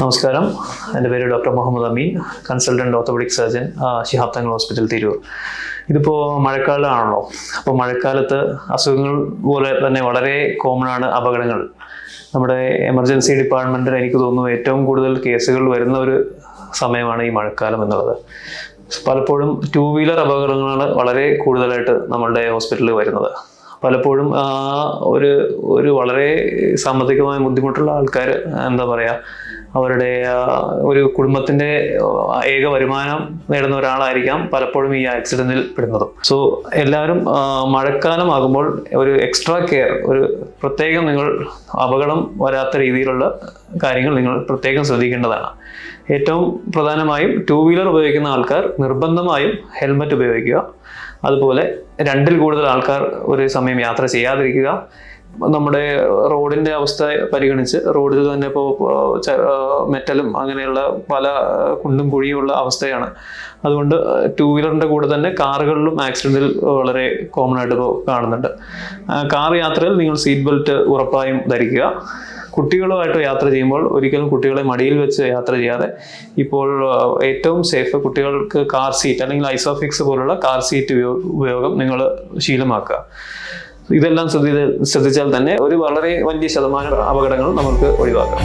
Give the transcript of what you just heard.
നമസ്കാരം. എന്റെ പേര് doctor Muhammad Ameen consultant orthopaedic surgeon Shihab Thangal hospital Tirur. ഇതിപ്പോൾ മഴക്കാലമാണല്ലോ. അപ്പോൾ മഴക്കാലത്ത് അസുഖങ്ങൾ പോലെ തന്നെ വളരെ കോമൺ ആണ് അപകടങ്ങൾ. നമ്മുടെ എമർജൻസി ഡിപ്പാർട്ട്മെന്റിൽ എനിക്ക് തോന്നുന്നു ഏറ്റവും കൂടുതൽ കേസുകൾ വരുന്ന ഒരു സമയമാണ് ഈ മഴക്കാലം എന്നുള്ളത്. പലപ്പോഴും ടൂ വീലർ അപകടങ്ങളാണ് വളരെ കൂടുതലായിട്ട് നമ്മളുടെ ഹോസ്പിറ്റലിൽ വരുന്നത്. പലപ്പോഴും ഒരു ഒരു വളരെ സാമ്പത്തികമായ ബുദ്ധിമുട്ടുള്ള ആൾക്കാർ എന്താ പറയുക അവരുടെ ഒരു കുടുംബത്തിന്റെ ഏക വരുമാനം നേടുന്ന ഒരാളായിരിക്കാം പലപ്പോഴും ഈ ആക്സിഡന്റിൽ പെടുന്നതും. സോ എല്ലാവരും മഴക്കാലം മഴക്കാലമാകുമ്പോൾ ഒരു എക്സ്ട്രാ കെയർ ഒരു പ്രത്യേകം നിങ്ങൾ അപകടം വരാത്ത രീതിയിലുള്ള കാര്യങ്ങൾ നിങ്ങൾ പ്രത്യേകം ശ്രദ്ധിക്കേണ്ടതാണ്. ഏറ്റവും പ്രധാനമായും ടൂ വീലർ ഉപയോഗിക്കുന്ന ആൾക്കാർ നിർബന്ധമായും ഹെൽമറ്റ് ഉപയോഗിക്കുക. അതുപോലെ രണ്ടിൽ കൂടുതൽ ആൾക്കാർ ഒരു സമയം യാത്ര ചെയ്യാതിരിക്കുക. നമ്മുടെ റോഡിന്റെ അവസ്ഥ പരിഗണിച്ച് റോഡിൽ തന്നെ ഇപ്പോൾ മെറ്റലും അങ്ങനെയുള്ള പല കുണ്ടും കുഴിയുമുള്ള അവസ്ഥയാണ്. അതുകൊണ്ട് ടൂ വീലറിന്റെ കൂടെ തന്നെ കാറുകളിലും ആക്സിഡന്റിൽ വളരെ കോമൺ ആയിട്ട് ഇപ്പോൾ കാണുന്നുണ്ട്. കാർ യാത്രയിൽ നിങ്ങൾ സീറ്റ് ബെൽറ്റ് ഉറപ്പായും ധരിക്കുക. കുട്ടികളുമായിട്ട് യാത്ര ചെയ്യുമ്പോൾ ഒരിക്കലും കുട്ടികളെ മടിയിൽ വെച്ച് യാത്ര ചെയ്യാതെ ഇപ്പോൾ ഏറ്റവും സേഫ് കുട്ടികൾക്ക് കാർ സീറ്റ് അല്ലെങ്കിൽ ഐസോഫിക്സ് പോലുള്ള കാർ സീറ്റ് ഉപയോഗം നിങ്ങൾ ശീലമാക്കുക. ഇതെല്ലാം ശ്രദ്ധി ശ്രദ്ധിച്ചാൽ തന്നെ ഒരു വളരെ വലിയ ശതമാനം അപകടങ്ങൾ നമുക്ക് ഒഴിവാക്കാം.